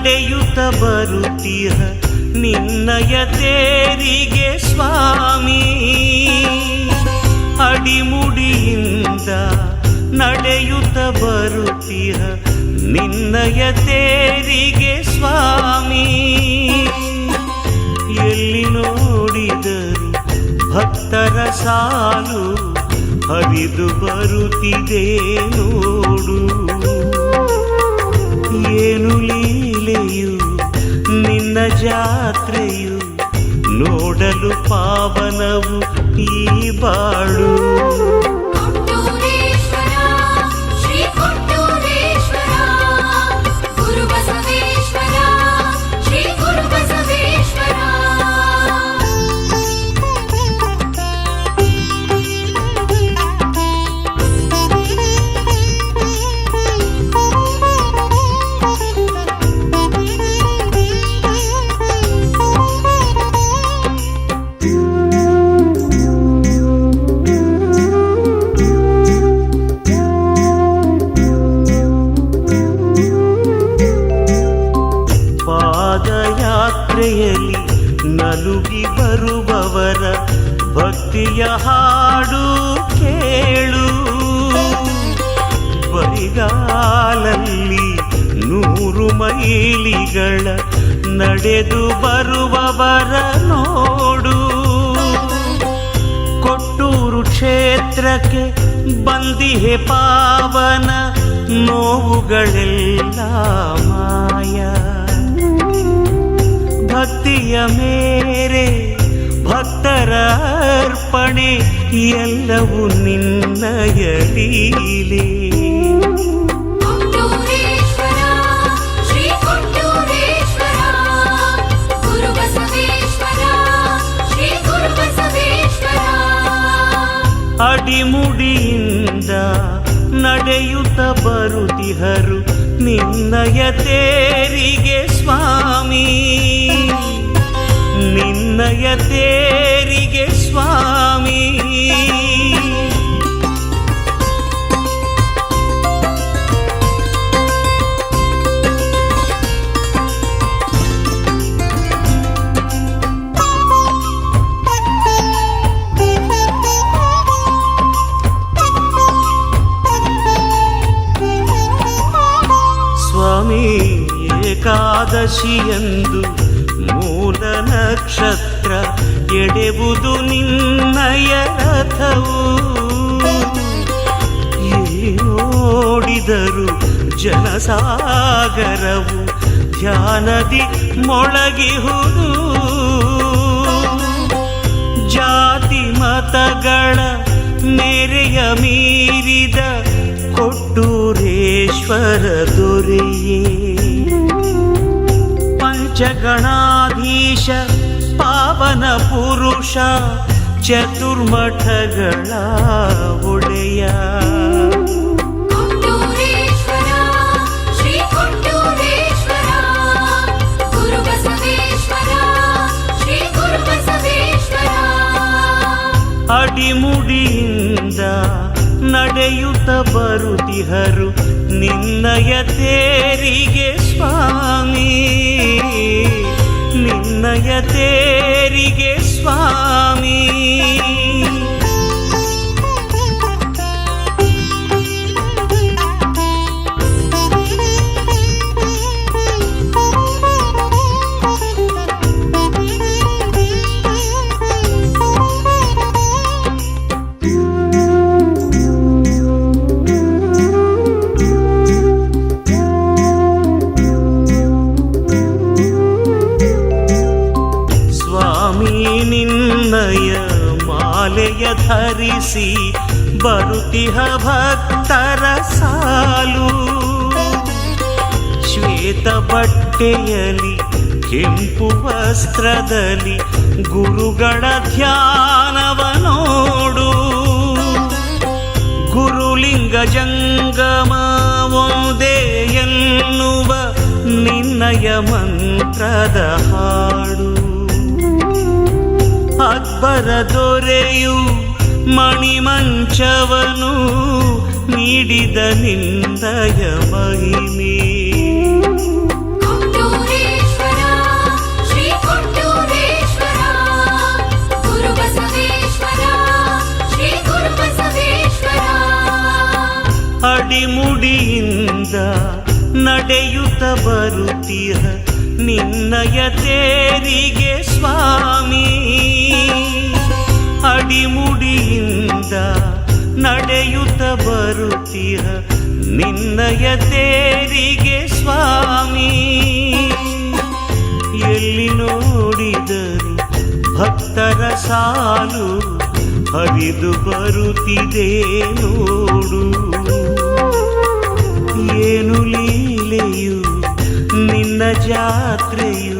ನಡೆಯುತ್ತ ಬರುತ್ತೀಯ ನಿನ್ನಯ ತೇರಿಗೆ ಸ್ವಾಮಿ. ಅಡಿಮುಡಿಯಿಂದ ನಡೆಯುತ್ತ ಬರುತ್ತೀಯ ನಿನ್ನಯ ತೇರಿಗೆ ಸ್ವಾಮಿ. ಎಲ್ಲಿ ನೋಡಿದರು ಭಕ್ತರ ಸಾಲು ಹರಿದು ಬರುತ್ತಿದೆ ನೋಡು. ನಲುಗಿ ಬರುವವರ ಭಕ್ತಿಯ ಹಾಡು ಕೇಳು. ಬರಿಗಾಲಲ್ಲಿ ನೂರು ಮೈಲಿಗಳ ನಡೆದು ಬರುವವರ ನೋಡು. ಕೊಟ್ಟೂರು ಕ್ಷೇತ್ರಕ್ಕೆ ಬಂದಿಹೆ ಪಾವನ ನೋವುಗಳೆಲ್ಲ ಮಾಯ. ಭಕ್ತಿಯ ಮೇರೆ ಭಕ್ತರ ಅರ್ಪಣೆ ಎಲ್ಲವೂ ನಿನ್ನಯ ಲೀಲೆ ಅಡಿಮುಡಿಯಿಂದ ನಡೆಯುತ್ತ ಬರುತ್ತಿಹರು ನಿನ್ನಯ ತೇರಿಗೆ ಸ್ವಾಮಿ. ನಿನ್ನಯ ತೇರಿಗೆ ಸ್ವಾಮಿ. ಏಕಾದಶಿಯಂದು ಮೂಲ ನಕ್ಷತ್ರ ಎಡೆಬುದು ನಿನ್ನಯ ರಥವು. ನೋಡಿದರು ಜನಸಾಗರವು ಧ್ಯಾನದಿ ಮೊಳಗಿಹುದು ಜಾತಿ ಮತಗಳ ಮೇರೆಯ ಮೀರಿದ ಕೊಟ್ಟೂರೇಶ್ವರ ದೊರೆಯೇ. ಪಂಚಗಣಾಧೀಶ ಪಾವನ ಪುರುಷ ಚತುರ್ಮಠಗಳ ಒಡೆಯ. ಅಡಿಮುಡಿಯಿಂದ ನಡೆಯುತ್ತ ಬರುತ್ತಿಹರು ನಿನ್ನಯ ತೇರಿಗೆ ಸ್ವಾಮಿ. ನಿನ್ನಯ ತೇರಿಗೆ ಸ್ವಾಮಿ ಸ್ವಾಮಿ ಮಾಲೆಯ ಧರಿಸಿ ಬರುತಿಹ ಭಕ್ತರ ಸಾಲು ಶ್ವೇತ ಬಟ್ಟೆಯಲಿ ಕೆಂಪು ವಸ್ತ್ರದಲ್ಲಿ ಗುರುಗಳ ಧ್ಯಾನವ ನೋಡು ಗುರುಲಿಂಗ ಜಂಗಮ ಒಂದೇ ಎನ್ನುವ ನಿನ್ನಯ ಮಂತ್ರದ ಹಾಡು ಅಕ್ಬರ ದೊರೆಯು ಮಣಿಮಂಚವನು ನೀಡಿದ ನಿಂದಯ ಮಹಿಮೆ ಕೊಟ್ಟೂರೇಶ್ವರ ಶ್ರೀ ಕೊಟ್ಟೂರೇಶ್ವರ ಗುರು ಬಸವೇಶ್ವರ ಶ್ರೀ ಗುರು ಬಸವೇಶ್ವರ ಅಡಿಮುಡಿಯಿಂದ ನಡೆಯುತ್ತ ಬರುತ್ತಿಹ ನಿನ್ನಯ ತೇರಿಗೆ ಸ್ವಾಮಿ. ಅಡಿಮುಡಿಯಿಂದ ನಡೆಯುತ್ತ ಬರುತ್ತಿಹ ನಿನ್ನಯ ತೇರಿಗೆ ಸ್ವಾಮಿ. ಎಲ್ಲಿ ನೋಡಿದರು ಭಕ್ತರ ಸಾಲು ಹರಿದು ಬರುತ್ತಿದೆ ನೋಡು. ಏನು ಲೀಲೆಯು ಜಾತ್ರೆಯು